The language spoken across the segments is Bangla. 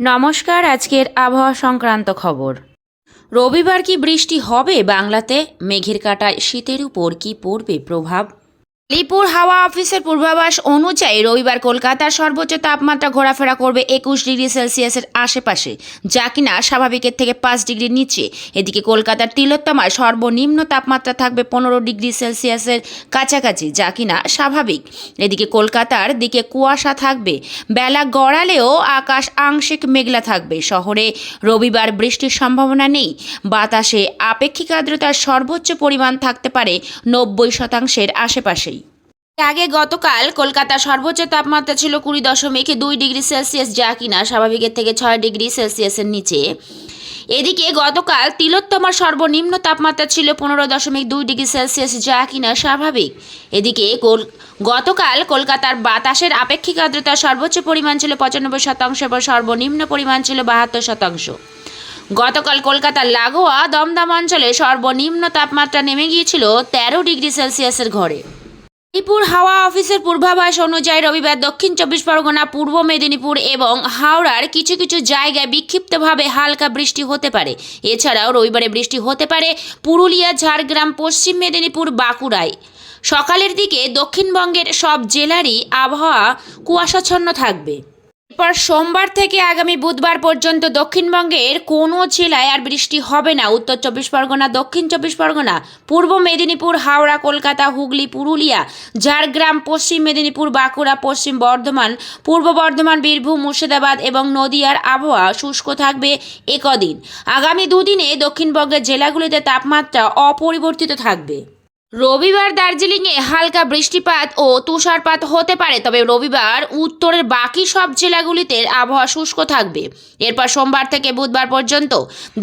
নমস্কার, আজকের আবহাওয়া সংক্রান্ত খবর। রবিবার কি বৃষ্টি হবে বাংলাতে? মেঘের কাটায় শীতের উপর কি পড়বে প্রভাব? আলিপুর হাওয়া অফিসের পূর্বাভাস অনুযায়ী রবিবার কলকাতার সর্বোচ্চ তাপমাত্রা ঘোরাফেরা করবে একুশ ডিগ্রি সেলসিয়াসের আশেপাশে, যা কিনা স্বাভাবিকের থেকে পাঁচ ডিগ্রি নিচে। এদিকে কলকাতার তিলোত্তমায় সর্বনিম্ন তাপমাত্রা থাকবে পনেরো ডিগ্রি সেলসিয়াসের কাছাকাছি, যা কিনা স্বাভাবিক। এদিকে কলকাতার দিকে কুয়াশা থাকবে, বেলা গড়ালেও আকাশ আংশিক মেঘলা থাকবে। শহরে রবিবার বৃষ্টির সম্ভাবনা নেই। বাতাসে আপেক্ষিক আর্দ্রতার সর্বোচ্চ পরিমাণ থাকতে পারে নব্বই শতাংশের আশেপাশেই। আগে গতকাল কলকাতার সর্বোচ্চ তাপমাত্রা ছিল কুড়ি দশমিক দুই ডিগ্রি সেলসিয়াস, যা কিনা স্বাভাবিকের থেকে ছয় ডিগ্রি সেলসিয়াসের নিচে। এদিকে গতকাল তিলোত্তমার সর্বনিম্ন তাপমাত্রা ছিল পনেরো দশমিক দুই ডিগ্রি সেলসিয়াস, যা কিনা স্বাভাবিক। এদিকে কল গতকাল কলকাতার বাতাসের আপেক্ষিক আর্দ্রতার সর্বোচ্চ পরিমাণ ছিল পঁচানব্বই শতাংশ এবং সর্বনিম্ন পরিমাণ ছিল বাহাত্তর শতাংশ। গতকাল কলকাতার লাগোয়া দমদম অঞ্চলে সর্বনিম্ন তাপমাত্রা নেমে গিয়েছিল তেরো ডিগ্রি সেলসিয়াসের ঘরে। আলিপুর হাওয়া অফিসের পূর্বাভাস অনুযায়ী রবিবার দক্ষিণ চব্বিশ পরগনা, পূর্ব মেদিনীপুর এবং হাওড়ার কিছু কিছু জায়গায় বিক্ষিপ্তভাবে হালকা বৃষ্টি হতে পারে। এছাড়াও রবিবারে বৃষ্টি হতে পারে পুরুলিয়া, ঝাড়গ্রাম, পশ্চিম মেদিনীপুর, বাঁকুড়ায়। সকালের দিকে দক্ষিণবঙ্গের সব জেলারই আবহাওয়া কুয়াশাচ্ছন্ন থাকবে। এরপর সোমবার থেকে আগামী বুধবার পর্যন্ত দক্ষিণবঙ্গের কোনো জেলায় আর বৃষ্টি হবে না। উত্তর চব্বিশ পরগনা, দক্ষিণ চব্বিশ পরগনা, পূর্ব মেদিনীপুর, হাওড়া, কলকাতা, হুগলি, পুরুলিয়া, ঝাড়গ্রাম, পশ্চিম মেদিনীপুর, বাঁকুড়া, পশ্চিম বর্ধমান, পূর্ব বর্ধমান, বীরভূম, মুর্শিদাবাদ এবং নদিয়ার আবহাওয়া শুষ্ক থাকবে একদিন। আগামী দুদিনে দক্ষিণবঙ্গের জেলাগুলিতে তাপমাত্রা অপরিবর্তিত থাকবে। রবিবার দার্জিলিংয়ে হালকা বৃষ্টিপাত ও তুষারপাত হতে পারে, তবে রবিবার উত্তরের বাকি সব জেলাগুলিতে আবহাওয়া শুষ্ক থাকবে। এরপর সোমবার থেকে বুধবার পর্যন্ত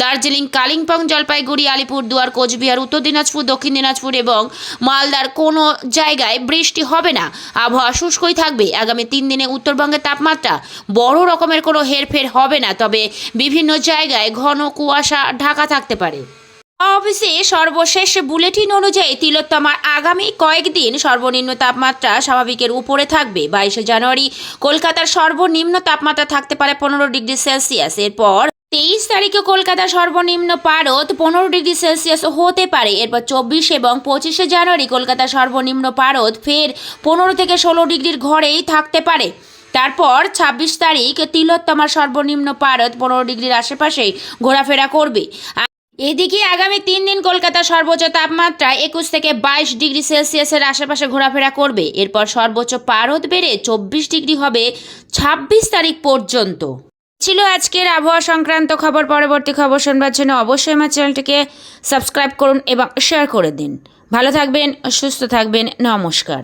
দার্জিলিং, কালিম্পং, জলপাইগুড়ি, আলিপুরদুয়ার, কোচবিহার, উত্তর দিনাজপুর, দক্ষিণ দিনাজপুর এবং মালদার কোনো জায়গায় বৃষ্টি হবে না। আবহাওয়া শুষ্কই থাকবে। আগামী তিন দিনে উত্তরবঙ্গের তাপমাত্রা বড় রকমের কোনো হেরফের হবে না, তবে বিভিন্ন জায়গায় ঘন কুয়াশা ঢাকা থাকতে পারে। অফিসে সর্বশেষ বুলেটিন অনুযায়ী তিলোত্তমার আগামী কয়েকদিন সর্বনিম্ন তাপমাত্রা স্বাভাবিকের উপরে থাকবে। বাইশে জানুয়ারি কলকাতার সর্বনিম্ন তাপমাত্রা থাকতে পারে পনেরো ডিগ্রি সেলসিয়াস। এরপর তেইশ তারিখে কলকাতার সর্বনিম্ন পারদ পনেরো ডিগ্রি সেলসিয়াস হতে পারে। এরপর চব্বিশ এবং পঁচিশে জানুয়ারি কলকাতার সর্বনিম্ন পারদ ফের পনেরো থেকে ষোলো ডিগ্রির ঘরেই থাকতে পারে। তারপর ছাব্বিশ তারিখ তিলোত্তমার সর্বনিম্ন পারদ পনেরো ডিগ্রির আশেপাশেই ঘোরাফেরা করবে। এদিকে আগামী তিন দিন কলকাতার সর্বোচ্চ তাপমাত্রা একুশ থেকে বাইশ ডিগ্রি সেলসিয়াসের আশেপাশে ঘোরাফেরা করবে। এরপর সর্বোচ্চ পারদ বেড়ে চব্বিশ ডিগ্রি হবে ছাব্বিশ তারিখ পর্যন্ত। ছিল আজকের আবহাওয়া সংক্রান্ত খবর। পরবর্তী খবর শুনবার জন্য অবশ্যই আমার চ্যানেলটিকে সাবস্ক্রাইব করুন এবং শেয়ার করে দিন। ভালো থাকবেন, সুস্থ থাকবেন, নমস্কার।